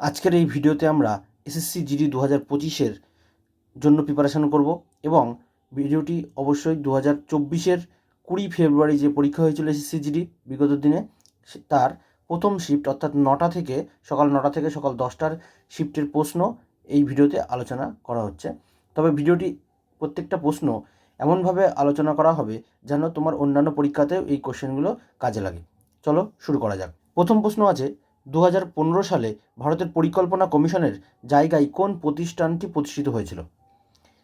আজকের এই ভিডিওতে আমরা এসএসসি জিডি দু হাজার পঁচিশের জন্য প্রিপারেশান করব এবং ভিডিওটি অবশ্যই দু হাজার চব্বিশের কুড়ি ফেব্রুয়ারি যে পরীক্ষা হয়েছিল এসএসসি জিডি বিগত দিনে তার প্রথম শিফট অর্থাৎ নটা থেকে সকাল নটা থেকে সকাল দশটার শিফটের প্রশ্ন এই ভিডিওতে আলোচনা করা হচ্ছে। তবে ভিডিওটি প্রত্যেকটা প্রশ্ন এমনভাবে আলোচনা করা হবে যেন তোমার অন্যান্য পরীক্ষাতেও এই কোশ্চেনগুলো কাজে লাগে। চলো শুরু করা যাক। প্রথম প্রশ্ন আছে দু হাজার পনেরো সালে ভারতের পরিকল্পনা কমিশনের জায়গায় কোন প্রতিষ্ঠানটি প্রতিষ্ঠিত হয়েছিল?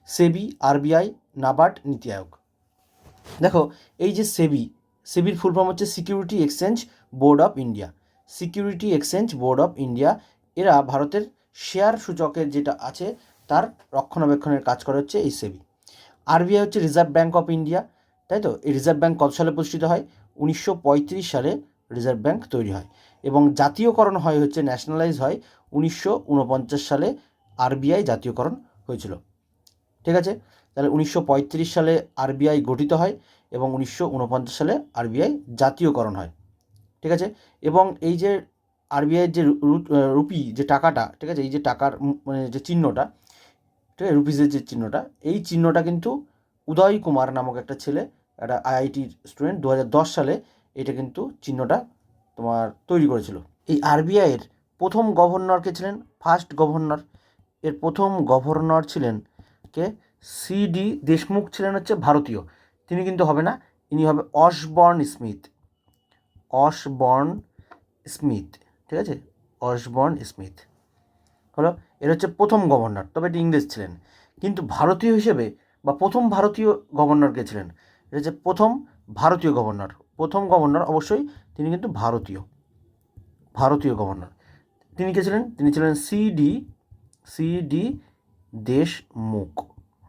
সেবি, আরবিআই, নাবার্ড, নীতি আয়োগ। দেখো, এই যে সেবি, সেবির ফুল ফর্ম হচ্ছে security exchange board of India. Security exchange board of India, এরা ভারতের শেয়ার সূচকের যেটা আছে, তার রক্ষণাবেক্ষণের কাজ করে হচ্ছে এই সেবি। আরবিআই হচ্ছে রিজার্ভ ব্যাঙ্ক অফ ইন্ডিয়া, তাই তো? এই রিজার্ভ ব্যাঙ্ক কত সালে প্রতিষ্ঠিত হয়? উনিশশো পঁয়ত্রিশ সালে রিজার্ভ ব্যাঙ্ক তৈরি হয়। এবং জাতীয়করণ হয় হচ্ছে ন্যাশনালাইজ হয় উনিশশো উনপঞ্চাশ সালে আরবিআই জাতীয়করণ হয়েছিল। ঠিক আছে? তাহলে উনিশশো পঁয়ত্রিশ সালে আরবিআই গঠিত হয় এবং উনিশশো উনপঞ্চাশ সালে আরবিআই জাতীয়করণ হয়। ঠিক আছে? এবং এই যে আরবিআইয়ের যে রুপি যে টাকাটা, ঠিক আছে? এই যে টাকার মানে যে চিহ্নটা, ঠিক আছে? রুপিসের যে চিহ্নটা, এই চিহ্নটা কিন্তু উদয় কুমার নামক একটা ছেলে, একটা আইআইটির স্টুডেন্ট দু হাজার দশ সালে এটা কিন্তু চিহ্নটা তোমার তৈরি করেছিল। এই আরবিআইয়ের প্রথম গভর্নর কে ছিলেন? ফার্স্ট গভর্নর এর প্রথম গভর্নর ছিলেন কে? সিডি দেশমুখ ছিলেন হচ্ছে ভারতীয়। তিনি কিন্তু হবে না, ইনি হবে অসবর্ন স্মিথ অসবর্ন স্মিথ ঠিক আছে? অসবর্ন স্মিথ হলো, এর হচ্ছে প্রথম গভর্নর তবে এটি ইংরেজ ছিলেন। কিন্তু ভারতীয় হিসেবে বা প্রথম ভারতীয় গভর্নর কে ছিলেন? এটা হচ্ছে প্রথম ভারতীয় গভর্নর প্রথম গভর্নর অবশ্যই তিনি কিন্তু ভারতীয় ভারতীয় গভর্নর তিনি কে ছিলেন? তিনি ছিলেন সিডি সিডি দেশমুখ।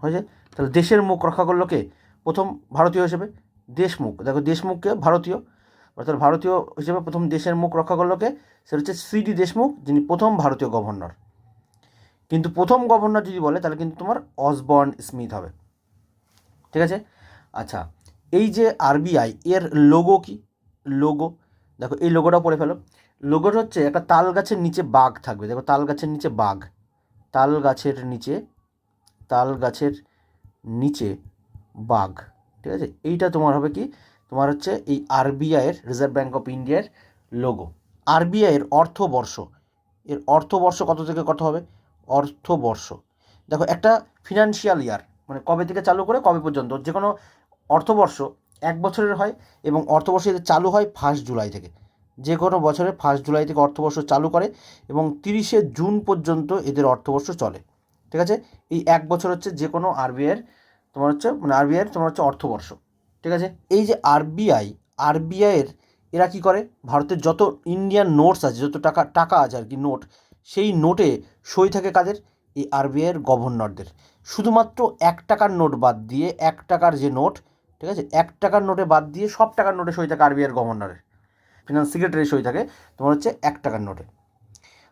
হয়েছে তাহলে দেশের মুখ রক্ষা করল কে? প্রথম ভারতীয় হিসেবে দেশমুখ। দেখো দেশমুখকে ভারতীয়, অর্থাৎ ভারতীয় হিসেবে প্রথম দেশের মুখ রক্ষা করল কে? সেটা হচ্ছে সিডি দেশমুখ, যিনি প্রথম ভারতীয় গভর্নর কিন্তু প্রথম গভর্নর যদি বলে, তাহলে কিন্তু তোমার অসবর্ন স্মিথ হবে। ঠিক আছে? আচ্ছা এই যে আরবিআই এর লোগো কি? লোগো দেখো এই লোগোটা পড়ে ফেলো। লোগোটা হচ্ছে একটা তাল গাছের নিচে বাঘ থাকবে। দেখো তাল গাছের নিচে বাঘ। তাল গাছের নিচে, তাল গাছের নিচে বাঘ। ঠিক আছে? এইটা তোমার হবে কি? তোমার হচ্ছে এই আরবিআইয়ের রিজার্ভ ব্যাঙ্ক অফ ইন্ডিয়ার লোগো আরবিআইয়ের অর্থবর্ষ। এর অর্থবর্ষ কত থেকে কত হবে? অর্থবর্ষ। দেখো একটা ফিনান্সিয়াল ইয়ার মানে কবে থেকে চালু করে কবে পর্যন্ত? যে কোনো অর্থবর্ষ এক বছরের হয় এবং অর্থবর্ষ এদের চালু হয় ফার্স্ট জুলাই থেকে। যে কোনো বছরে ফার্স্ট জুলাই থেকে অর্থবর্ষ চালু করে এবং তিরিশে জুন পর্যন্ত এদের অর্থবর্ষ চলে। ঠিক আছে? এই এক বছর হচ্ছে যে কোনো আরবিআইয়ের তোমার হচ্ছে মানে আরবিআইয়ের তোমার হচ্ছে অর্থবর্ষ। ঠিক আছে? এই যে আরবিআই আরবিআইয়ের এরা কি করে? ভারতের যত ইন্ডিয়ান নোটস আছে, যত টাকা টাকা আছে আর কি নোট সেই নোটে সই থাকে কাদের? এই আরবিআইয়ের গভর্নরদের শুধুমাত্র এক টাকার নোট বাদ দিয়ে এক টাকার যে নোট ঠিক আছে? এক টাকার নোটে বাদ দিয়ে সব টাকার নোটে সই থাকে আরবিআইয়ের গভর্নরের। ফিনান্স সেক্রেটারি সই থাকে, তোমার হচ্ছে এক টাকার নোটে।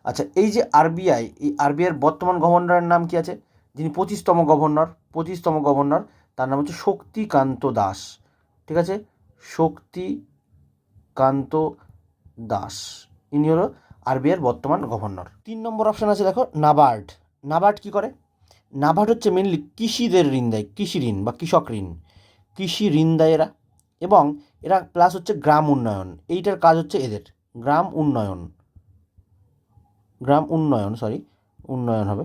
আচ্ছা এই যে আরবিআই, এই আরবিআইয়ের বর্তমান গভর্নরের নাম কি আছে? যিনি পঁচিশতম গভর্নর পঁচিশতম গভর্নর, তার নাম হচ্ছে শক্তিকান্ত দাস। ঠিক আছে? শক্তিকান্ত দাস। ইনি হলো আরবিআইয়ের বর্তমান গভর্নর। তিন নম্বর অপশান আছে দেখো, নাবার্ড। নাবার্ড কি করে? নাবার্ড হচ্ছে মেনলি কৃষিদের ঋণ দেয়, কৃষি ঋণ বা কৃষক ঋণ। কৃষি ঋণ দেয় এরা এবং এরা প্লাস হচ্ছে গ্রাম উন্নয়ন। এইটার কাজ হচ্ছে এদের। গ্রাম উন্নয়ন। গ্রাম উন্নয়ন সরি উন্নয়ন হবে।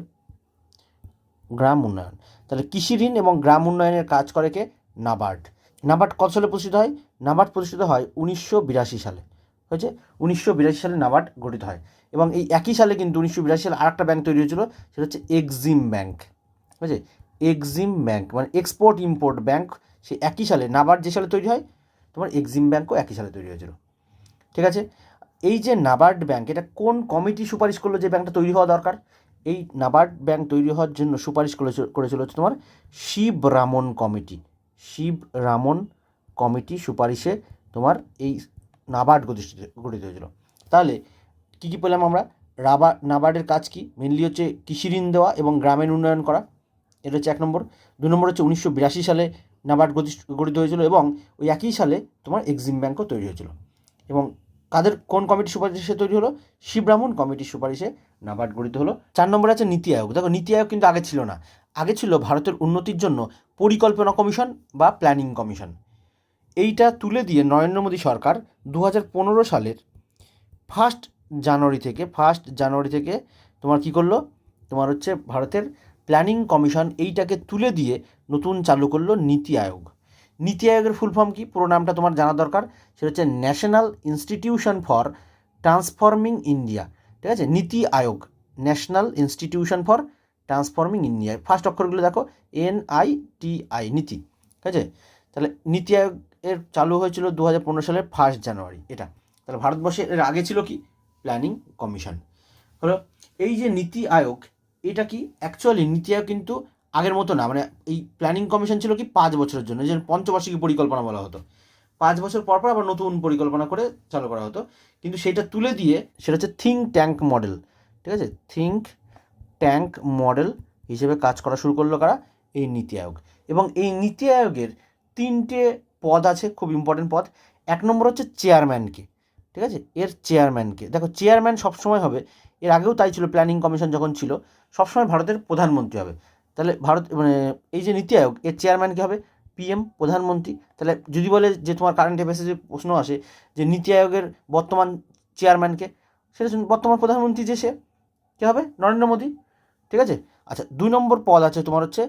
গ্রাম উন্নয়ন। তাহলে কৃষি ঋণ এবং গ্রাম উন্নয়নের কাজ করে কে? নাবার্ড। নাবার্ড কত সালে প্রতিষ্ঠিত হয়? নাবার্ড প্রতিষ্ঠিত হয় উনিশশো বিরাশি সালে। হয়েছে? উনিশশো বিরাশি সালে নাবার্ড গঠিত হয়। এবং এই একই সালে কিন্তু উনিশশো বিরাশি সালে আরেকটা ব্যাংক তৈরি হয়েছিল, সেটা হচ্ছে এক্সিম ব্যাংক। বুঝেছে এক্সিম ব্যাংক মানে এক্সপোর্ট ইম্পোর্ট ব্যাংক সেই একই সালে নাবার্ড যে সালে তৈরি হয়, তোমার এক্সিম ব্যাংকও একই সালে তৈরি হয়েছিল। ঠিক আছে? এই যে নাবার্ড ব্যাংক, এটা কোন কমিটি সুপারিশ করল যে ব্যাংকটা তৈরি হওয়া দরকার? এই নাবার্ড ব্যাংক তৈরি হওয়ার জন্য সুপারিশ করেছিল হচ্ছে তোমার Shiva Ramon committee. Shiva Ramon committee সুপারিশে তোমার এই নাবার্ড গঠিত গঠিত হয়েছিল। তাহলে কী কী পেলাম আমরা? রাবা, নাবার্ডের কাজ কি? মেনলি হচ্ছে কৃষি ঋণ দেওয়া এবং গ্রামীণ উন্নয়ন করা। এটা হচ্ছে এক নম্বর। দু নম্বর হচ্ছে উনিশশো বিরাশি সালে নাবার্ড গঠিত হয়েছিল এবং ওই একই সালে তোমার এক্সিম ব্যাঙ্কও তৈরি হয়েছিল। এবং কাদের কোন কমিটির সুপারিশে তৈরি হলো? শিবরামন কমিটির সুপারিশে নাবার্ড গঠিত হলো। চার নম্বরে আছে নীতি আয়োগ। দেখো, নীতি আয়োগ কিন্তু আগে ছিল না। আগে ছিল ভারতের উন্নতির জন্য পরিকল্পনা কমিশন বা প্ল্যানিং কমিশন। এইটা তুলে দিয়ে নরেন্দ্র মোদী সরকার দু হাজার পনেরো সালের ফার্স্ট জানুয়ারি থেকে, ফার্স্ট জানুয়ারি থেকে তোমার কি করল? তোমার হচ্ছে ভারতের প্ল্যানিং কমিশন এইটাকে তুলে দিয়ে নতুন চালু করল নীতি আয়োগ। নীতি আয়োগের ফুল ফর্ম কি? পুরো নামটা তোমার জানা দরকার। সেটা হচ্ছে national institution for transforming India ঠিক আছে? NITI Aayog. National institution for transforming India first অক্ষরগুলো দেখো। এন আই টি আই নীতি। ঠিক আছে? তাহলে নীতি আয়োগ এর চালু হয়েছিল দু হাজার পনেরো সালের ফার্স্ট জানুয়ারি এটা। তাহলে ভারতবর্ষে এর আগে ছিল কি? প্ল্যানিং কমিশন হলো, এই যে নীতি আয়োগ, এটা কি? অ্যাকচুয়ালি নীতি আয়োগ কিন্তু আগের মতো না মানে এই প্ল্যানিং কমিশন ছিল কি পাঁচ বছরের জন্য যে পঞ্চবার্ষিকী পরিকল্পনা বলা হতো। পাঁচ বছর পর পর আবার নতুন পরিকল্পনা করে চালু করা হতো। কিন্তু সেটা তুলে দিয়ে সেটা হচ্ছে থিঙ্ক ট্যাঙ্ক মডেল ঠিক আছে? থিঙ্ক ট্যাঙ্ক মডেল হিসেবে কাজ করা শুরু করল কারা? এই নীতি আয়োগ। এবং এই নীতি আয়োগের তিনটে পদ আছে, খুব ইম্পর্টেন্ট পদ। এক নম্বর হচ্ছে চেয়ারম্যানকে ঠিক আছে? এর চেয়ারম্যানকে দেখো চেয়ারম্যান সবসময় হবে, এর আগেও তাই ছিল প্ল্যানিং কমিশন যখন ছিল, সবসময় ভারতের প্রধানমন্ত্রী হবে। তাহলে ভারত মানে এই যে নীতি আয়োগ এর চেয়ারম্যান কী হবে? পিএম প্রধানমন্ত্রী। তাহলে যদি বলে যে তোমার কারেন্ট অ্যাফেয়ার্সে যে প্রশ্ন আসে যে নীতি আয়োগের বর্তমান চেয়ারম্যানকে সেটা শুনুন, বর্তমান প্রধানমন্ত্রী যে সে কী হবে? নরেন্দ্র মোদী। ঠিক আছে? আচ্ছা দুই নম্বর পদ আছে তোমার হচ্ছে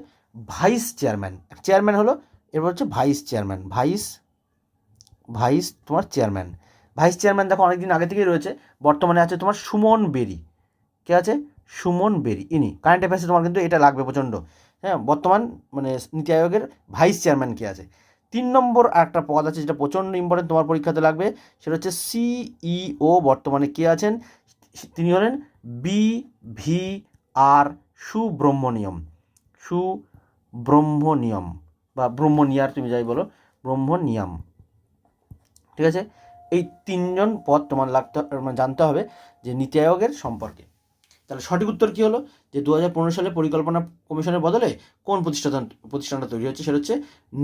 ভাইস চেয়ারম্যান চেয়ারম্যান হলো এরপর হচ্ছে ভাইস চেয়ারম্যান ভাইস ভাইস তোমার চেয়ারম্যান ভাইস চেয়ারম্যান দেখো অনেকদিন আগে থেকেই রয়েছে। বর্তমানে আছে তোমার সুমন বেরি। কে আছে? সুমন বেরি, ইনি। কারেন্ট অ্যাফেয়ার্সে তোমার কিন্তু এটা লাগবে প্রচণ্ড। হ্যাঁ বর্তমান মানে নীতি আয়োগের ভাইস চেয়ারম্যান কে আছে। তিন নম্বর একটা পদ আছে যেটা প্রচণ্ড ইম্পর্টেন্ট তোমার পরীক্ষাতে লাগবে, সেটা হচ্ছে সিইও বর্তমানে কে আছেন? তিনি হলেন বি ভি আর সুব্রহ্মণিয়ম সুব্রহ্মণিয়ম বা ব্রহ্মনিয়ার তুমি যাই বলো, ব্রহ্মনিয়ম। ঠিক আছে? এই তিনজন পদ তোমার লাগতে মানে জানতে হবে যে নীতি আয়োগের সম্পর্কে। তাহলে সঠিক উত্তর কী হলো? যে দু হাজার পনেরো সালে পরিকল্পনা কমিশনের বদলে কোন প্রতিষ্ঠান, প্রতিষ্ঠানটা তৈরি হচ্ছে? সেটা হচ্ছে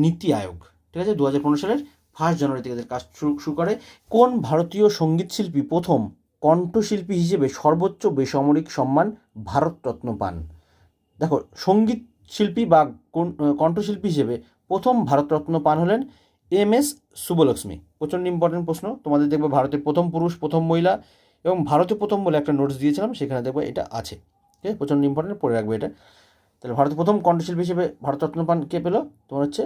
নীতি আয়োগ। ঠিক আছে? দু হাজার পনেরো সালের ফার্স্ট জানুয়ারি থেকে কাজ শুরু শুরু করে কোন ভারতীয় সংগীত শিল্পী প্রথম কণ্ঠশিল্পী হিসেবে সর্বোচ্চ বেসামরিক সম্মান ভারতরত্ন পান? দেখো, সংগীত শিল্পী বা কণ্ঠশিল্পী হিসেবে প্রথম ভারতরত্ন পান হলেন এম এস শুভলক্ষ্মী প্রচণ্ড ইম্পর্টেন্ট প্রশ্ন। তোমাদের দেখবে ভারতের প্রথম পুরুষ, প্রথম মহিলা এবং ভারতে প্রথম বলে একটা নোটস দিয়েছিলাম, সেখানে দেখবে এটা আছে। ঠিক আছে? প্রচণ্ড ইম্পর্টেন্ট পড়ে রাখবে এটা। তাহলে ভারতের প্রথম কণ্ঠশিল্পী হিসেবে ভারতরত্ন পান কে পেল? তোমার হচ্ছে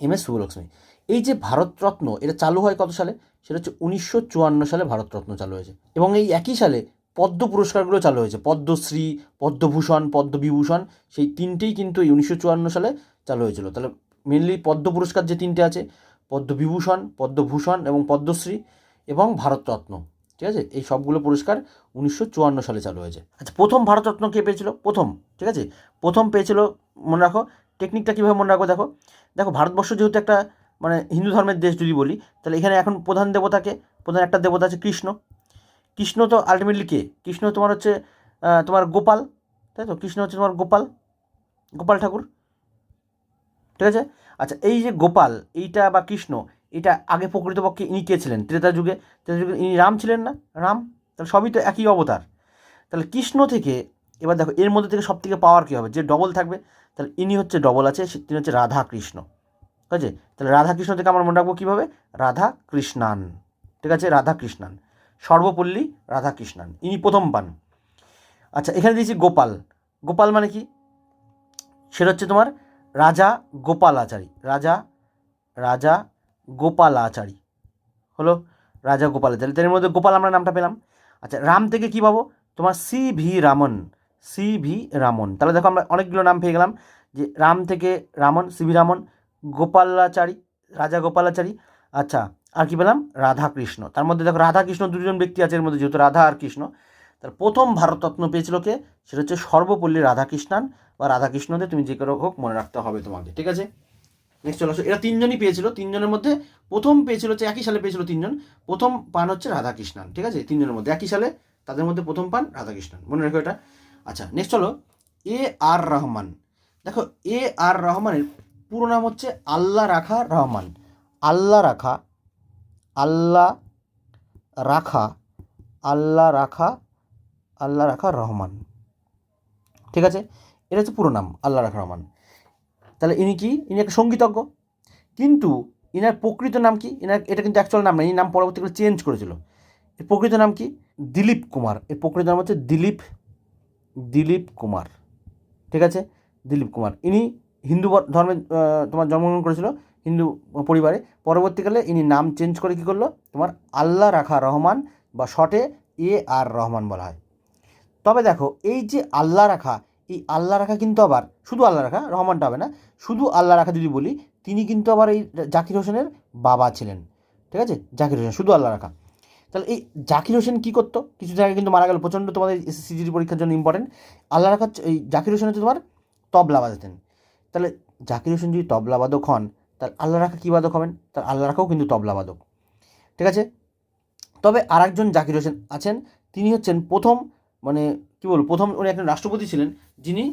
এম এস শুভলক্ষ্মী এই যে ভারতরত্ন, এটা চালু হয় কত সালে? সেটা হচ্ছে উনিশশো চুয়ান্ন সালে ভারতরত্ন চালু হয়েছে। এবং এই একই সালে পদ্ম পুরস্কারগুলো চালু হয়েছে। পদ্মশ্রী, পদ্মভূষণ, পদ্মবিভূষণ, সেই তিনটেই কিন্তু এই উনিশশো চুয়ান্ন সালে চালু হয়েছিল। তাহলে মেনলি পদ্ম পুরস্কার যে তিনটে আছে, পদ্মবিভূষণ, পদ্মভূষণ এবং পদ্মশ্রী এবং ভারতরত্ন। ঠিক আছে? এই সবগুলো পুরস্কার উনিশশো চুয়ান্ন সালে চালু হয়েছে। আচ্ছা প্রথম ভারতরত্ন কে পেয়েছিল? প্রথম, ঠিক আছে? প্রথম পেয়েছিল, মনে রাখো টেকনিকটা কীভাবে মনে রাখো দেখো। দেখো, ভারতবর্ষ যেহেতু একটা মানে হিন্দু ধর্মের দেশ যদি বলি, তাহলে এখানে এখন প্রধান দেবতাকে প্রধান একটা দেবতা আছে কৃষ্ণ। কৃষ্ণ তো আলটিমেটলি কে? কৃষ্ণ তোমার হচ্ছে তোমার গোপাল, তাই তো? কৃষ্ণ হচ্ছে তোমার গোপাল গোপাল ঠাকুর, ঠিক আছে? আচ্ছা এই যে গোপাল, এইটা বা কৃষ্ণ এটা আগে প্রকৃতপক্ষে ইনি কে ছিলেন? ত্রেতা যুগে। ত্রেতা যুগে ইনি রাম ছিলেন না? রাম? তাহলে সবই তো একই অবতার। তাহলে কৃষ্ণ থেকে, এবার দেখো, এর মধ্যে থেকে সব থেকে পাওয়ার কী হবে? যে ডবল থাকবে, তাহলে ইনি হচ্ছে ডবল আছে তিনি হচ্ছে রাধা কৃষ্ণ। ঠিক আছে? তাহলে রাধা কৃষ্ণ থেকে আমরা মনে রাখব কীভাবে? রাধা কৃষ্ণান। ঠিক আছে? রাধা কৃষ্ণান। সর্বপল্লী রাধা কৃষ্ণান। ইনি প্রথম পান। আচ্ছা এখানে দিয়েছি গোপাল। গোপাল মানে কি? সেটা হচ্ছে তোমার রাজা গোপাল আচারী রাজা রাজা গোপালাচারী হলো রাজা গোপাল গোপালাচারী তার মধ্যে গোপাল আমরা নামটা পেলাম। আচ্ছা রাম থেকে কী পাবো? তোমার C V Raman, C V Raman. তাহলে দেখো আমরা অনেকগুলো নাম পেয়ে গেলাম। যে রাম থেকে Raman, C V Raman Gopalachari Rajagopalachari আচ্ছা আর কি পেলাম? রাধাকৃষ্ণ। তার মধ্যে দেখো রাধাকৃষ্ণ দুজন ব্যক্তি আছে এর মধ্যে, যেহেতু রাধা আর কৃষ্ণ। তার প্রথম ভারতরত্ন পেয়েছিল কে? সেটা হচ্ছে সর্বপল্লী রাধাকৃষ্ণান। বা রাধাকৃষ্ণদের তুমি যে কারও হোক মনে রাখতে হবে তোমাকে ঠিক আছে? নেক্সট চলে আসো। এরা তিনজনই পেয়েছিল। তিনজনের মধ্যে প্রথম পেয়েছিল হচ্ছে, একই সালে পেয়েছিল তিনজন। প্রথম পান হচ্ছে রাধাকৃষ্ণান, ঠিক আছে? তিনজনের মধ্যে। একই সালে তাদের মধ্যে প্রথম পান রাধাকৃষ্ণান। মনে রাখো এটা। আচ্ছা নেক্সট চলো। এ আর রহমান। দেখো, এ আর রহমানের পুরো নাম হচ্ছে আল্লাহ রাখা রহমান। আল্লাহ রাখা আল্লাহ রাখা আল্লাহ রাখা আল্লাহ রাখা রহমান। ঠিক আছে? এটা হচ্ছে পুরো নাম আল্লাহ রাখা রহমান। তাহলে ইনি কি? ইনি একটা সঙ্গীতজ্ঞ। কিন্তু ইনার প্রকৃত নাম কি? ইনার, এটা কিন্তু অ্যাকচুয়াল নাম না এই নাম পরবর্তীকালে চেঞ্জ করেছিল। এর প্রকৃত নাম কি? দিলীপ কুমার। এর প্রকৃত নাম হচ্ছে দিলীপ দিলীপ কুমার। ঠিক আছে? দিলীপ কুমার। ইনি হিন্দু ধর্মে তোমার জন্মগ্রহণ করেছিল হিন্দু পরিবারে। পরবর্তীকালে ইনি নাম চেঞ্জ করে কী করল? তোমার আল্লাহ রাখা রহমান বা শর্টে এ আর রহমান বলা হয়। তবে দেখো, এই যে আল্লাহ রাখা এই আল্লাহ রাখা কিন্তু আবার, শুধু আল্লাহ রাখা, রহমানটা হবে না, শুধু আল্লাহ রাখা যদি বলি, তিনি কিন্তু আবার এই জাকির হোসেনের বাবা ছিলেন, ঠিক আছে? জাকির হোসেন, শুধু আল্লাহ রাখা। তাহলে এই জাকির হোসেন কী করতো? কিছু জায়গায় কিন্তু মারা গেল, প্রচণ্ড তোমাদের সিজিডি পরীক্ষার জন্য ইম্পর্টেন্ট আল্লাহ রাখা এই জাকির হোসেন হচ্ছে তোমার তবলা বাজাতেন। তাহলে জাকির হোসেন যদি তবলা বাদক হন, তাহলে আল্লাহ রাখা কী বাদক হবেন? তার আল্লাহ রাখাও কিন্তু তবলা বাদক। ঠিক আছে? তবে আর একজন জাকির হোসেন আছেন, তিনি হচ্ছেন প্রথম মানে কী বলব, প্রথম উনি একজন রাষ্ট্রপতি ছিলেন, যিনি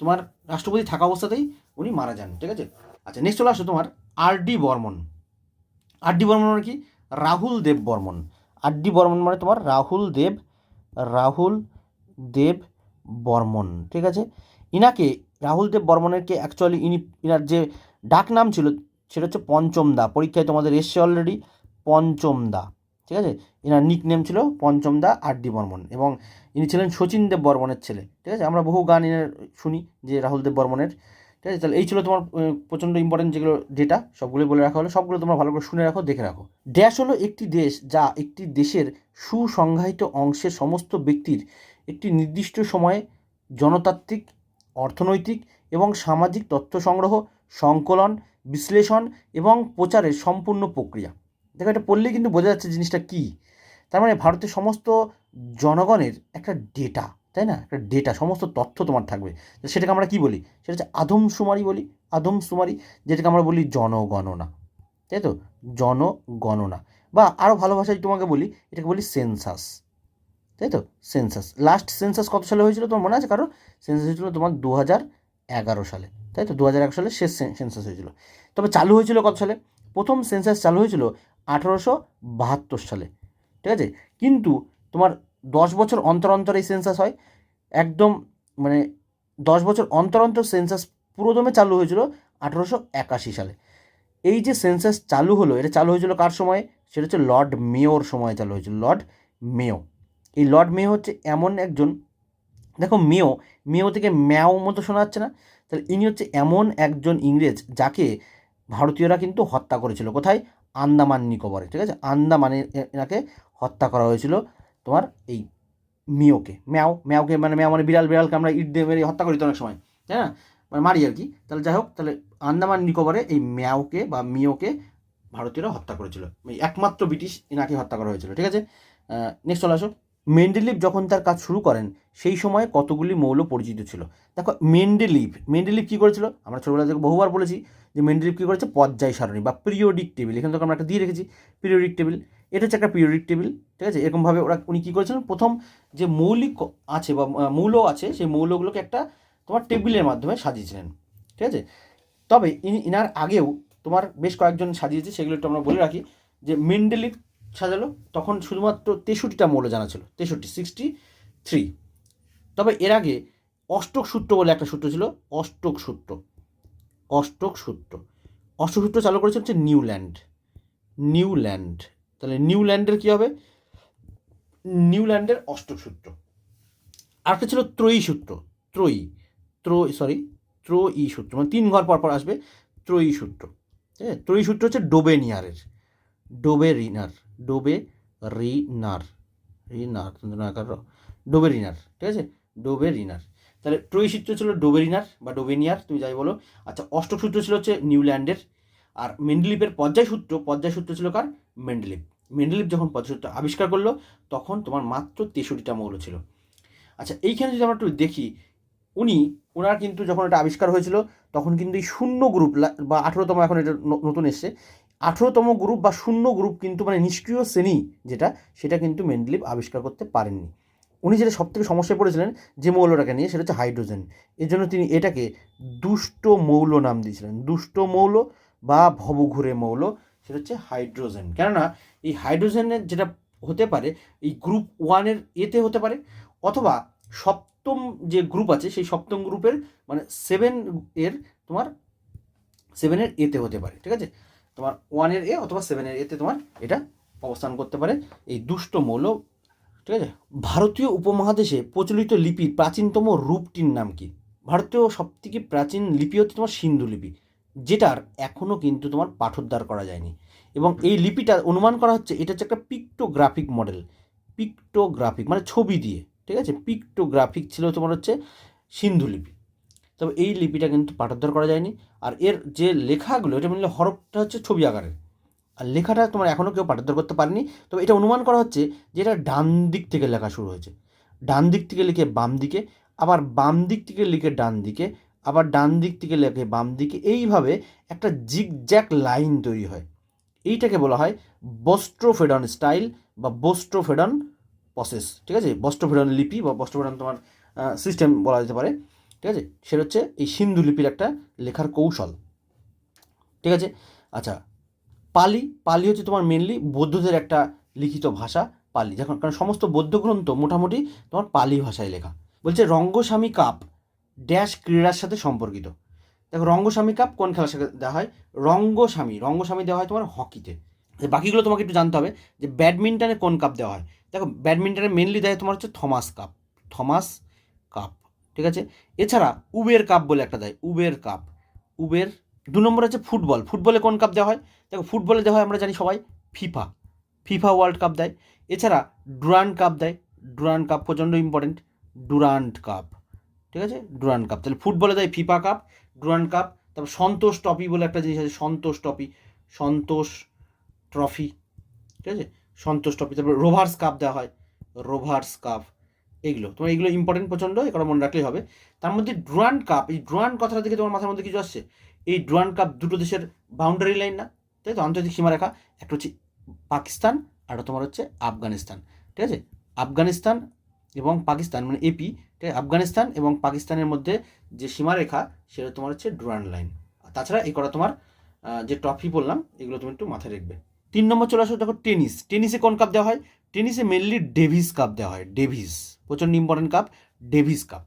তোমার রাষ্ট্রপতি থাকা অবস্থাতেই উনি মারা যান, ঠিক আছে? আচ্ছা নেক্সট চলে আসো তোমার R D Burman. R D Burman মানে কি? রাহুল দেব বর্মন। আর ডি বর্মন মানে তোমার রাহুল দেব রাহুল দেব বর্মন, ঠিক আছে? ইনাকে, রাহুল দেব বর্মনেরকে অ্যাকচুয়ালি ইনি, ইনার যে ডাক নাম ছিল, সেটা হচ্ছে পঞ্চম দা, পরীক্ষায় তোমাদের এসছে অলরেডি পঞ্চম দা। ঠিক আছে? এনার নিক নেম ছিল পঞ্চম দা আর ডি বর্মন এবং ইনি ছিলেন শচীন দেব বর্মনের ছেলে, ঠিক আছে? আমরা বহু গান এনার শুনি যে রাহুল দেব বর্মনের, ঠিক আছে? তাহলে এই ছিল তোমার প্রচণ্ড ইম্পর্টেন্ট যেগুলো ডেটা সবগুলো বলে রাখা হলো। সবগুলো তোমরা ভালো করে শুনে রাখো, দেখে রাখো। ড্যাশ হলো একটি দেশ যা একটি দেশের সুসংজ্ঞায়িত অংশের সমস্ত ব্যক্তির একটি নির্দিষ্ট সময়ে জনতাত্ত্বিক, অর্থনৈতিক এবং সামাজিক তথ্য সংগ্রহ, সংকলন, বিশ্লেষণ এবং প্রচারের সম্পূর্ণ প্রক্রিয়া। দেখো, এটা পড়লেই কিন্তু বোঝা যাচ্ছে জিনিসটা কী। তার মানে ভারতের সমস্ত জনগণের একটা ডেটা তাই না? একটা ডেটা সমস্ত তথ্য তোমার থাকবে। সেটাকে আমরা কি বলি? সেটা হচ্ছে আদমশুমারি বলি। আদমশুমারি, যেটাকে আমরা বলি জনগণনা, তাই তো? জনগণনা। বা আরও ভালো ভাষায় তোমাকে বলি, এটাকে বলি সেন্সাস তাই তো? সেন্সাস লাস্ট সেন্সাস কত সালে হয়েছিল তোমার মনে আছে কারও? সেন্সাস হয়েছিল তোমার দু হাজার এগারো সালে, তাই তো? দু হাজার এগারো সালে শেষ সেন্সাস হয়েছিল। তবে চালু হয়েছিল কত সালে? প্রথম সেন্সাস চালু হয়েছিল আঠেরোশো বাহাত্তর সালে, ঠিক আছে? কিন্তু তোমার দশ বছর অন্তর অন্তর এই সেন্সাস হয়। একদম মানে দশ বছর অন্তর অন্তর সেন্সাস পুরোদমে চালু হয়েছিল আঠেরোশো একাশি সালে। এই যে সেন্সাস চালু হলো, এটা চালু হয়েছিল কার সময়? সেটা হচ্ছে লর্ড মেয়োর সময় চালু হয়েছিল, লর্ড মেয়ো। এই লর্ড মেয়ো হচ্ছে এমন একজন, দেখো মেয়ো মেয়ো থেকে ম্যাও মতো শোনা যাচ্ছে না? তাহলে ইনি হচ্ছে এমন একজন ইংরেজ যাকে ভারতীয়রা কিন্তু হত্যা করেছিল। কোথায়? আন্দামান নিকোবরে, ঠিক আছে? আন্দামানে এনাকে হত্যা করা হয়েছিল তোমার এই মিওকে ম্যাও, ম্যাওকে মানে ম্যাও মানে বিড়াল, বিড়ালকে আমরা ইট দিয়ে মেরে হত্যা করি তো অনেক সময়, তাই না? মানে মারি আর কি। তাহলে যাই হোক, তাহলে আন্দামান নিকোবরে এই ম্যাওকে বা মিওকে ভারতীয়রা হত্যা করেছিল। একমাত্র ব্রিটিশ এনাকে হত্যা করা হয়েছিল, ঠিক আছে? নেক্সট চলে আসো। মেন্ডেলিভ যখন তার কাজ শুরু করেন, সেই সময় কতগুলি মৌল পরিচিত ছিল। দেখো মেন্ডেলিভ মেন্ডেলিভ কী করেছিল? আমরা ছোটোবেলা থেকে বহুবার বলেছি যে মেন্ডেলিভ কী করেছে? পর্যায় সারণী বা পিরিয়ডিক টেবিল এখানে তো আমরা একটা দিয়ে রেখেছি পিরিয়ডিক টেবিল এটা হচ্ছে একটা পিরিয়ডিক টেবিল ঠিক আছে? এরকমভাবে ওরা, উনি কী করেছিলেন? প্রথম যে মৌলিক আছে বা মৌল আছে, সেই মৌলগুলোকে একটা তোমার টেবিলের মাধ্যমে সাজিয়েছিলেন, ঠিক আছে? তবে ইনি, ইনার আগেও তোমার বেশ কয়েকজন সাজিয়েছে, সেগুলো একটু আমরা বলে রাখি যে মেন্ডেলিভ সাজালো, তখন শুধুমাত্র তেষট্টিটা মৌল জানা ছিল, তেষট্টি, সিক্সটি, থ্রি। তবে এর আগে অষ্টক সূত্র বলে একটা সূত্র ছিল, অষ্টক সূত্র। অষ্টক সূত্র। অষ্টক সূত্র চালু করেছে হচ্ছে নিউল্যান্ড। নিউল্যান্ড। তাহলে নিউল্যান্ডের কী হবে? নিউল্যান্ডের অষ্টক সূত্র। আরেকটা ছিল ত্রয়ী সূত্র, ত্রয়ী ত্র সরি ত্রয়ী সূত্র মানে তিন ঘর পর পর আসবে ত্রয়ী সূত্র। ঠিক আছে ত্রয়ী সূত্র হচ্ছে ডোবেনিয়ারের। ডোবে রিনার ডোবে রিনার রিনার। ডোবে রিনার, ঠিক আছে? ডোবে রিনার। তাহলে ত্রয়ী সূত্র ছিল ডোবে রিনার বা ডোবেনিয়ার তুমি যাই বলো। আচ্ছা অষ্টক সূত্র ছিল হচ্ছে নিউল্যান্ডের। আর মেন্ডেলিপের পর্যায় সূত্র পর্যায় সূত্র ছিল কার? মেন্ডেলিপ। মেন্ডেলিপ যখন পর্যায় সূত্র আবিষ্কার করল, তখন তোমার মাত্র তেষট্টিটা মৌল ছিল। আচ্ছা এইখানে যদি আমরা একটু দেখি, উনি ওনার কিন্তু যখন এটা আবিষ্কার হয়েছিল, তখন কিন্তু এই শূন্য গ্রুপ বা আঠেরোতম এখন এটা নতুন এসছে। আঠেরোতম গ্রুপ বা শূন্য গ্রুপ কিন্তু মানে নিষ্ক্রিয় শ্রেণি যেটা, সেটা কিন্তু মেন্ডেলিভ আবিষ্কার করতে পারেননি। উনি যেটা সব থেকে সমস্যায় পড়েছিলেন যে মৌলটাকে নিয়ে, সেটা হচ্ছে হাইড্রোজেন। এর জন্য তিনি এটাকে দুষ্ট মৌল নাম দিয়েছিলেন। দুষ্ট মৌল বা ভবঘুরে মৌল, সেটা হচ্ছে হাইড্রোজেন। কেননা, এই হাইড্রোজেনের যেটা হতে পারে, এই গ্রুপ ওয়ানের এতে হতে পারে, অথবা সপ্তম যে গ্রুপ আছে, সেই সপ্তম গ্রুপের মানে সেভেন এর তোমার সেভেনের এতে হতে পারে, ঠিক আছে? তোমার ওয়ানের এ অথবা সেভেনের এতে তোমার এটা অবস্থান করতে পারে। এই দুষ্ট মৌল, ঠিক আছে? ভারতীয় উপমহাদেশে প্রচলিত লিপির প্রাচীনতম রূপটির নাম কি? ভারতীয় সবথেকে প্রাচীন লিপি হচ্ছে তোমার সিন্ধু লিপি, যেটার এখনও কিন্তু তোমার পাঠোদ্ধার করা যায়নি। এবং এই লিপিটা অনুমান করা হচ্ছে, এটা হচ্ছে একটা পিক্টোগ্রাফিক মডেল পিক্টোগ্রাফিক মানে ছবি দিয়ে, ঠিক আছে? পিক্টোগ্রাফিক ছিল তোমার হচ্ছে সিন্ধু লিপি। তবে এই লিপিটা কিন্তু পাঠোদ্ধার করা যায়নি। আর এর যে লেখাগুলো, এটা মিললে হরফটা হচ্ছে ছবি আকারের আর লেখাটা তোমার এখনও কেউ পাঠোদ্ধার করতে পারেনি। তবে এটা অনুমান করা হচ্ছে যে এটা ডান দিক থেকে লেখা শুরু হয়েছে। ডান দিক থেকে লিখে বাম দিকে, আবার বাম দিক থেকে লিখে ডান দিকে, আবার ডান দিক থেকে লেখে বাম দিকে। এইভাবে একটা জিগজ্যাক লাইন তৈরি হয়। এইটাকে বলা হয় বস্ট্রোফেডন স্টাইল বা বস্ট্রোফেডন প্রসেস ঠিক আছে? বস্ট্রোফেডন লিপি বা বস্ট্রোফেডন তোমার সিস্টেম বলা যেতে পারে। ঠিক আছে? সেটা হচ্ছে এই সিন্ধু লিপির একটা লেখার কৌশল। ঠিক আছে? আচ্ছা পালি পালি হচ্ছে তোমার মেনলি বৌদ্ধদের একটা লিখিত ভাষা, পালি। যখন কারণ সমস্ত বৌদ্ধ গ্রন্থ মোটামুটি তোমার পালি ভাষায় লেখা। বলছে রঙ্গস্বামী কাপ ড্যাশ ক্রীড়ার সাথে সম্পর্কিত। দেখো, রঙ্গস্বামী কাপ কোন খেলার সাথে দেওয়া হয়? রঙ্গস্বামী। রঙ্গস্বামী দেওয়া হয় তোমার হকিতে। বাকিগুলো তোমাকে একটু জানতে হবে যে ব্যাডমিন্টনে কোন কাপ দেওয়া হয়? দেখো, ব্যাডমিন্টনে মেনলি দেয় তোমার হচ্ছে থমাস কাপ। থমাস ঠিক আছে? এছাড়া উবের কাপ বলে একটা দেয়, উবের কাপ। উবের দু নম্বর আছে ফুটবল। ফুটবলে কোন কাপ দেওয়া হয়? দেখো, ফুটবলে দেওয়া হয়, আমরা জানি সবাই ফিফা। ফিফা ওয়ার্ল্ড কাপ দেয়। এছাড়া ডুরান্ড কাপ দেয়। ডুরান্ড কাপ প্রচণ্ড ইম্পর্টেন্ট ডুরান্ড কাপ। ঠিক আছে? Durand cup. তাহলে ফুটবলে দেয় ফিফা কাপ, ডুরান্ড কাপ, তারপর সন্তোষ ট্রফি বলে একটা জিনিস আছে, সন্তোষ ট্রফি। সন্তোষ ট্রফি। ঠিক আছে? সন্তোষ ট্রফি। তারপর রোভার্স কাপ দেওয়া হয়। Rovers cup. এইগুলো। তোমার এইগুলো ইম্পর্টেন্ট প্রচণ্ড এগুলো মনে রাখলেই হবে। তার মধ্যে ড্রুয়ান্ড কাপ এই ড্রুয়ান্ড কথাটা দেখে তোমার মাথার মধ্যে কিছু আসছে? এই ড্রুয়ান্ড কাপ দুটো দেশের বাউন্ডারি লাইন না? তাই তো? আন্তর্জাতিক সীমারেখা, একটা হচ্ছে পাকিস্তান আর তোমার হচ্ছে আফগানিস্তান। ঠিক আছে? আফগানিস্তান এবং পাকিস্তান মানে এপি ঠিক আছে? আফগানিস্তান এবং পাকিস্তানের মধ্যে যে সীমারেখা, সেটা তোমার হচ্ছে ড্রুয়ান্ড লাইন তাছাড়া এই করা তোমার যে ট্রফি বললাম, এগুলো তুমি একটু মাথায় রাখবে। তিন নম্বর চলে আসো, দেখো, টেনিস। টেনিসে কোন কাপ দেওয়া হয়? টেনিসে মেনলি ডেভিস কাপ দেওয়া হয় ডেভিস প্রচণ্ড ইম্পর্টেন্ট কাপ ডেভিস কাপ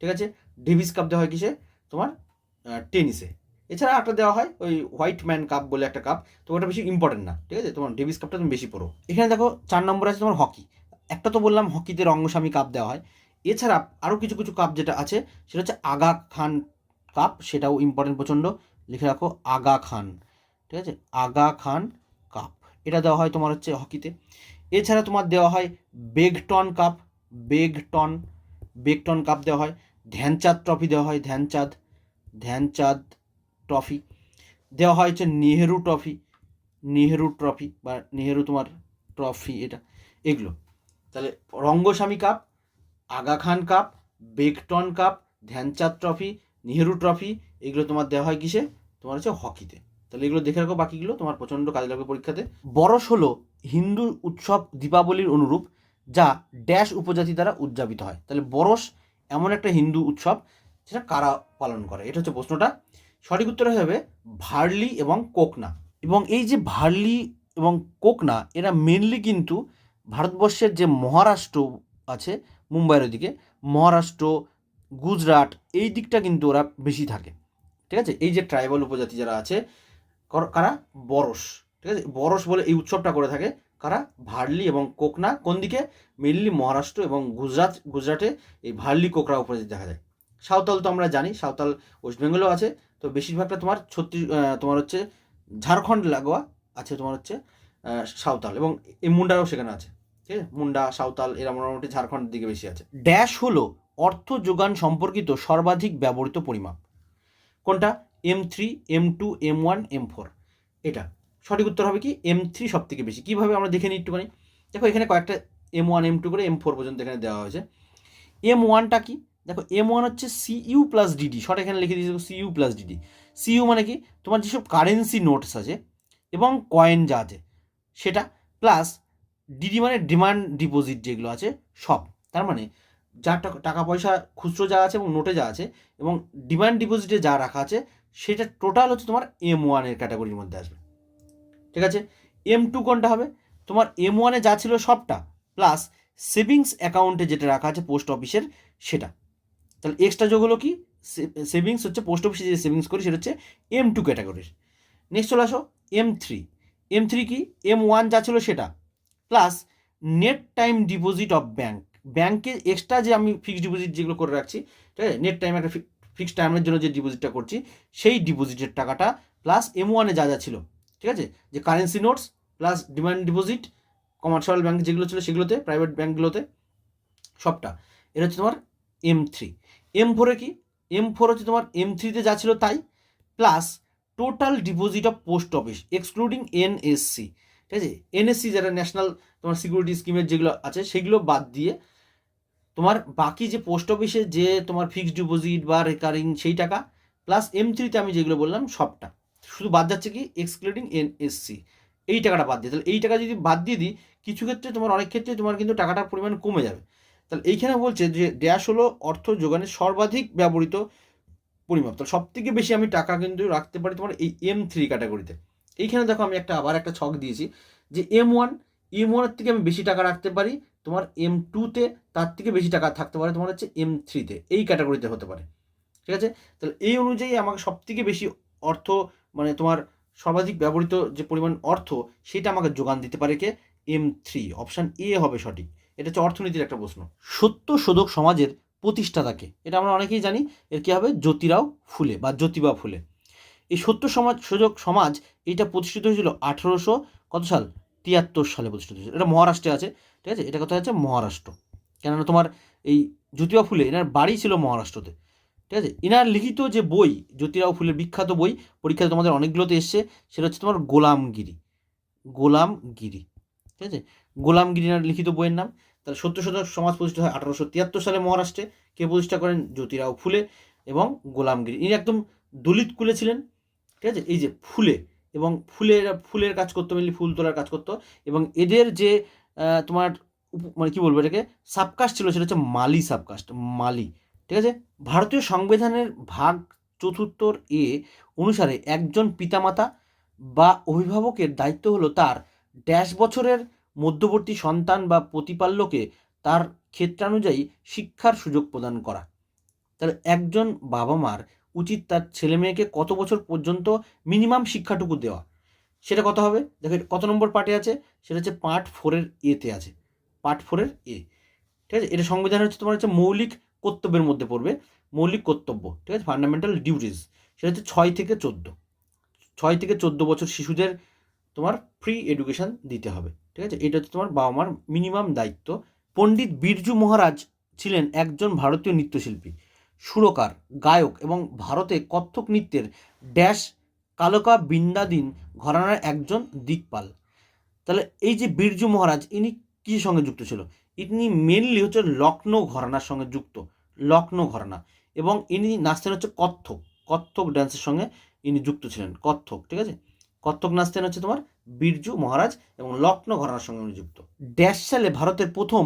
ঠিক আছে? ডেভিস কাপ দেওয়া হয় কিসে? তোমার টেনিসে। এছাড়া একটা দেওয়া হয়, ওই হোয়াইট ম্যান কাপ বলে একটা কাপ তো ওটা বেশি ইম্পর্টেন্ট না, ঠিক আছে? তোমার ডেভিস কাপটা তুমি বেশি পড়ো। এখানে দেখো, চার নম্বর আছে তোমার হকি একটা তো বললাম হকিতে রঙ্গস্বামী কাপ দেওয়া হয়। এছাড়া আরও কিছু কিছু কাপ যেটা আছে, সেটা হচ্ছে আগা খান কাপ সেটাও ইম্পর্টেন্ট প্রচণ্ড লিখে রাখো, আগা খান, ঠিক আছে? আগা খান কাপ এটা দেওয়া হয় তোমার হচ্ছে হকিতে এছাড়া তোমার দেওয়া হয় বেগটন কাপ বেগটন বেগটন কাপ দেওয়া হয়, ধ্যানচাঁদ ট্রফি দেওয়া হয়, ধ্যানচাঁদ ধ্যানচাঁদ ট্রফি। দেওয়া হয় হচ্ছে নেহেরু ট্রফি নেহেরু ট্রফি বা নেহেরু তোমার ট্রফি এটা, এগুলো। তাহলে Rangaswamy cup, Aga Khan cup Beighton cup, Dhyanchand trophy, Nehru trophy, এগুলো তোমার দেওয়া হয় কিসে? তোমার হচ্ছে হকিতে। তাহলে এগুলো দেখে রাখো বাকিগুলো, তোমার প্রচণ্ড কাজে লাগবে পরীক্ষাতে। বরস হলো হিন্দু উৎসব দীপাবলির অনুরূপ যা ড্যাশ উপজাতি দ্বারা উদযাপিত হয়। তাহলে বরস এমন একটা হিন্দু উৎসব যেটা কারা পালন করে? এটা হচ্ছে প্রশ্নটা। সঠিক উত্তর হবে ভার্লি এবং কোকনা। এবং এই যে ভার্লি এবং কোকনা, এরা মেনলি কিন্তু ভারতবর্ষের যে মহারাষ্ট্র আছে মুম্বাইয়ের ওদিকে, মহারাষ্ট্র, গুজরাট, এই দিকটা কিন্তু ওরা বেশি থাকে। ঠিক আছে? এই যে ট্রাইবাল উপজাতি যারা আছে, কারা? বরস ঠিক আছে? বরস বলে এই উৎসবটা করে থাকে। কারা? ভার্লি এবং কোকনা। কোন দিকে? মেনলি মহারাষ্ট্র এবং গুজরাট, গুজরাটে এই ভার্লি, কোকরা উপজাতি দেখা যায়। সাঁওতাল তো আমরা জানি, সাঁওতাল ওয়েস্ট বেঙ্গলেও আছে। তো বেশিরভাগটা তোমার ছত্রিশ তোমার হচ্ছে ঝাড়খণ্ড, লাগোয়া আছে তোমার হচ্ছে সাঁওতাল এবং এই মুন্ডারাও সেখানে আছে। ঠিক আছে? মুন্ডা, সাঁওতাল এরা মোটামুটি ঝাড়খণ্ডের দিকে বেশি আছে। ড্যাশ হলো অর্থ যোগান সম্পর্কিত সর্বাধিক ব্যবহৃত পরিমাপ। কোনটা? M three, M two, M one, M four. এটা। সঠিক উত্তর হবে কি? এম থ্রি সব থেকে বেশি। কীভাবে আমরা দেখে নিই একটুখানি? দেখো এখানে কয়েকটা এম ওয়ান এম টু করে এম ফোর পর্যন্ত এখানে দেওয়া হয়েছে। এম ওয়ানটা কি? দেখো এম ওয়ান হচ্ছে সিইউ প্লাস ডিডি শর্ট এখানে লিখে দিয়েছে সিইউ প্লাস ডিডি সিইউ মানে কি? তোমার যেসব কারেন্সি নোটস আছে এবং কয়েন যা আছে, সেটা প্লাস ডিডি মানে ডিমান্ড ডিপোজিট যেগুলো আছে, সব। তার মানে যা টাকা- পয়সা, খুচরো যা আছে এবং নোটে যা আছে এবং ডিমান্ড ডিপোজিটে যা রাখা আছে, সেটা টোটাল হচ্ছে তোমার এম ওয়ানের ক্যাটাগরির মধ্যে আসবে। ঠিক আছে? এম টু কোনটা হবে? তোমার এম ওয়ানে যা ছিল সবটা প্লাস সেভিংস অ্যাকাউন্টে যেটা রাখা আছে পোস্ট অফিসের সেটা। তাহলে এক্সট্রা যোগ হলো কি? সেভিংস হচ্ছে পোস্ট অফিসে যে সেভিংস করি, সেটা হচ্ছে এম টু ক্যাটাগরির নেক্সট চলে আসো এম থ্রি এম থ্রি কি? এম ওয়ান যা ছিল সেটা plus net time deposit of bank ব্যাংকে এক্সট্রা যে আমি ফিক্সড ডিপোজিট যেগুলো করে রাখছি, ঠিক আছে? নেট টাইম একটা ফিক্সড টাইমের জন্য যে ডিপোজিটটা করছি, সেই ডিপোজিটের টাকাটা প্লাস এম ওয়ানে যা যা ছিল ঠিক আছে? যে currency notes plus demand deposit commercial bank যেগুলো ছিল সেগুলোতে প্রাইভেট ব্যাঙ্কগুলোতে সবটা। এটা হচ্ছে তোমার এম থ্রি এম ফোরে কি? এম ফোর হচ্ছে তোমার এম থ্রিতে যা ছিল তাই plus total deposit of post office excluding NSC ঠিক আছে? এনএসসি যারা ন্যাশনাল তোমার সিকিউরিটি স্কিমের যেগুলো আছে, সেগুলো বাদ দিয়ে তোমার বাকি যে পোস্ট অফিসে যে তোমার ফিক্সড ডিপোজিট বা রেকারিং সেই টাকা প্লাস এম থ্রিতে আমি যেগুলো বললাম, সবটা। শুধু বাদ যাচ্ছে কি এক্সক্লুডিং এনএসসি এই টাকাটা বাদ দিয়ে। তাহলে এই টাকা যদি বাদ দিয়ে দিই, কিছু ক্ষেত্রে তোমার, অনেক ক্ষেত্রে তোমার কিন্তু টাকাটার পরিমাণ কমে যাবে। তাহলে এইখানে বলছে যে ড্যাশ হলো অর্থ যোগানের সর্বাধিক ব্যবহৃত পরিমাপ। তাহলে সব থেকে বেশি আমি টাকা কিন্তু রাখতে পারি তোমার এই এম থ্রি ক্যাটাগরিতে এইখানে দেখো আমি একটা, আবার একটা ছক দিয়েছি যে এম ওয়ান এম ওয়ানের থেকে আমি বেশি টাকা রাখতে পারি, তোমার এম টুতে তার থেকে বেশি টাকা থাকতে পারে তোমার হচ্ছে এম থ্রিতে এই ক্যাটাগরিতে হতে পারে। ঠিক আছে? তাহলে এই অনুযায়ী আমাকে সব থেকে বেশি অর্থ মানে তোমার সর্বাধিক ব্যবহৃত যে পরিমাণ অর্থ, সেটা আমাকে যোগান দিতে পারে কে? এম থ্রি অপশান এ হবে সঠিক। এটা হচ্ছে অর্থনীতির একটা প্রশ্ন। সত্য শোধক সমাজের প্রতিষ্ঠাতাকে এটা আমরা অনেকেই জানি। এর কী হবে? জ্যোতিরাও ফুলে বা জ্যোতিবা ফুলে। এই সত্য সমাজ সুযোগ সমাজ, এইটা প্রতিষ্ঠিত হয়েছিল আঠেরোশো কত সাল? তিয়াত্তর সালে প্রতিষ্ঠিত হয়েছিল। এটা মহারাষ্ট্রে আছে, ঠিক আছে? এটা কথা হচ্ছে মহারাষ্ট্র। কেননা তোমার এই জ্যোতিবা ফুলে, এনার বাড়ি ছিল মহারাষ্ট্রতে। ঠিক আছে? এনার লিখিত যে বই, জ্যোতিরাও ফুলের বিখ্যাত বই পরীক্ষাতে তোমাদের অনেকগুলোতে এসছে, সেটা হচ্ছে তোমার গোলামগিরি। গোলামগিরি, ঠিক আছে? গোলামগিরি এনার লিখিত বইয়ের নাম। তাহলে সত্য শতক সমাজ প্রতিষ্ঠা হয় আঠারোশো তিয়াত্তর সালে মহারাষ্ট্রে। কে প্রতিষ্ঠা করেন? জ্যোতিরাও ফুলে এবং গোলামগিরি। ইনি একদম দলিত কুলে ছিলেন, ঠিক আছে? এই যে ফুলে এবং ফুলের ফুলের কাজ করতো মেনলি ফুল তোলার কাজ করতো এবং এদের যে তোমার মানে কি বলব এটাকে? সাবকাস্ট ছিল, সেটা হচ্ছে মালি সাবকাস্ট মালি। ঠিক আছে? ভারতীয় সংবিধানের ভাগ চতুর্থর এ অনুসারে একজন পিতামাতা বা অভিভাবকের দায়িত্ব হলো তার ড্যাশ বছরের মধ্যবর্তী সন্তান বা প্রতিপাল্যকে তার ক্ষেত্রানুযায়ী শিক্ষার সুযোগ প্রদান করা। তাহলে একজন বাবা মার উচিত তার ছেলে মেয়েকে কত বছর পর্যন্ত মিনিমাম শিক্ষাটুকু দেওয়া? সেটা কত হবে? দেখো কত নম্বর পার্টে আছে? সেটা হচ্ছে পার্ট ফোরের এতে আছে। পার্ট ফোরের এ। ঠিক আছে? এটা সংবিধান হচ্ছে তোমার হচ্ছে মৌলিক কর্তব্যের মধ্যে পড়বে, মৌলিক কর্তব্য, ঠিক আছে? ফান্ডামেন্টাল ডিউটিস সেটা হচ্ছে ছয় থেকে চোদ্দ। ছয় থেকে চোদ্দ বছর শিশুদের তোমার ফ্রি এডুকেশন দিতে হবে, ঠিক আছে? এটা হচ্ছে তোমার বাবা মার মিনিমাম দায়িত্ব। পণ্ডিত বিরজু মহারাজ ছিলেন একজন ভারতীয় নৃত্যশিল্পী, সুরকার, গায়ক এবং ভারতে কত্থক নৃত্যের ড্যাশ কালকা বৃন্দাদিন ঘরানার একজন দিকপাল। তাহলে এই যে বিরজু মহারাজ, ইনি কী সঙ্গে যুক্ত ছিল? ইনি মেনলি হচ্ছে লখনৌ ঘরানার সঙ্গে যুক্ত লখনৌ ঘরানা। এবং ইনি নাচতেন হচ্ছে কত্থক কত্থক ড্যান্সের সঙ্গে ইনি যুক্ত ছিলেন, কত্থক, ঠিক আছে? কত্থক নাচতেন হচ্ছে তোমার বিরজু মহারাজ এবং লখনৌ ঘরানার সঙ্গে উনি যুক্ত। ড্যাশ সালে ভারতের প্রথম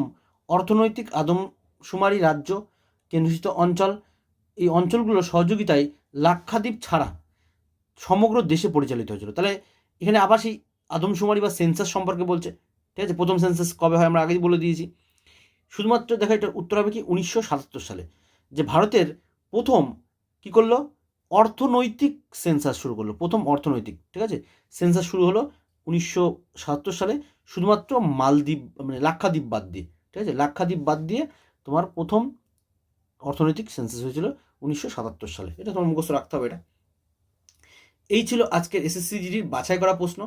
অর্থনৈতিক আদমশুমারি রাজ্য কেন্দ্রশাসিত অঞ্চল, এই অঞ্চলগুলোর সহযোগিতায় লাক্ষাদ্বীপ ছাড়া সমগ্র দেশে পরিচালিত হয়েছিল। তাহলে এখানে আবার সেই আদমশুমারি বা সেন্সাস সম্পর্কে বলছে, ঠিক আছে? প্রথম সেন্সাস কবে হয় আমরা আগেই বলে দিয়েছি। শুধুমাত্র দেখা এটার উত্তর হবে কি উনিশশো সাতাত্তর সালে, যে ভারতের প্রথম কি করল? অর্থনৈতিক সেন্সাস শুরু করল, প্রথম অর্থনৈতিক, ঠিক আছে? সেন্সাস শুরু হলো উনিশশো সাতাত্তর সালে, শুধুমাত্র মালদ্বীপ মানে লাক্ষাদ্বীপ বাদ দিয়ে, ঠিক আছে? লাক্ষাদ্বীপ বাদ দিয়ে তোমার প্রথম অর্থনৈতিক সেন্সাস হয়েছিল উনিশশো সাতাত্তর সালে। এটা তোমার মুখস্থ রাখতে হবে এটা। এই ছিল আজকের এসএসসি জিডির বাছাই করা প্রশ্ন।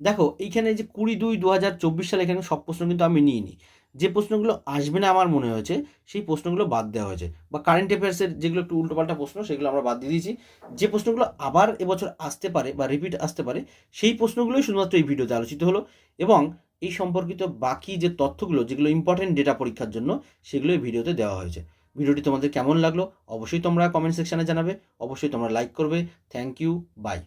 দেখো, এইখানে যে কুড়ি দুই দু হাজার চব্বিশ সালে এখানে সব প্রশ্ন কিন্তু আমি নিইনি। যে প্রশ্নগুলো আসবে না আমার মনে হয়েছে, সেই প্রশ্নগুলো বাদ দেওয়া হয়েছে। বা কারেন্ট অ্যাফেয়ার্সের যেগুলো একটু উল্টোপাল্টা প্রশ্ন, সেগুলো আমরা বাদ দিয়ে দিয়েছি। যে প্রশ্নগুলো আবার এবছর আসতে পারে বা রিপিট আসতে পারে, সেই প্রশ্নগুলোই শুধুমাত্র এই ভিডিওতে আলোচিত হলো এবং এই সম্পর্কিত বাকি যে তথ্যগুলো, যেগুলো ইম্পর্টেন্ট ডেটা পরীক্ষার জন্য, সেগুলো এই ভিডিওতে দেওয়া হয়েছে। ভিডিওটি তোমাদের কেমন লাগল? অবশ্যই তোমরা কমেন্ট সেকশানে জানাবে। অবশ্যই তোমরা লাইক করবে। Thank you by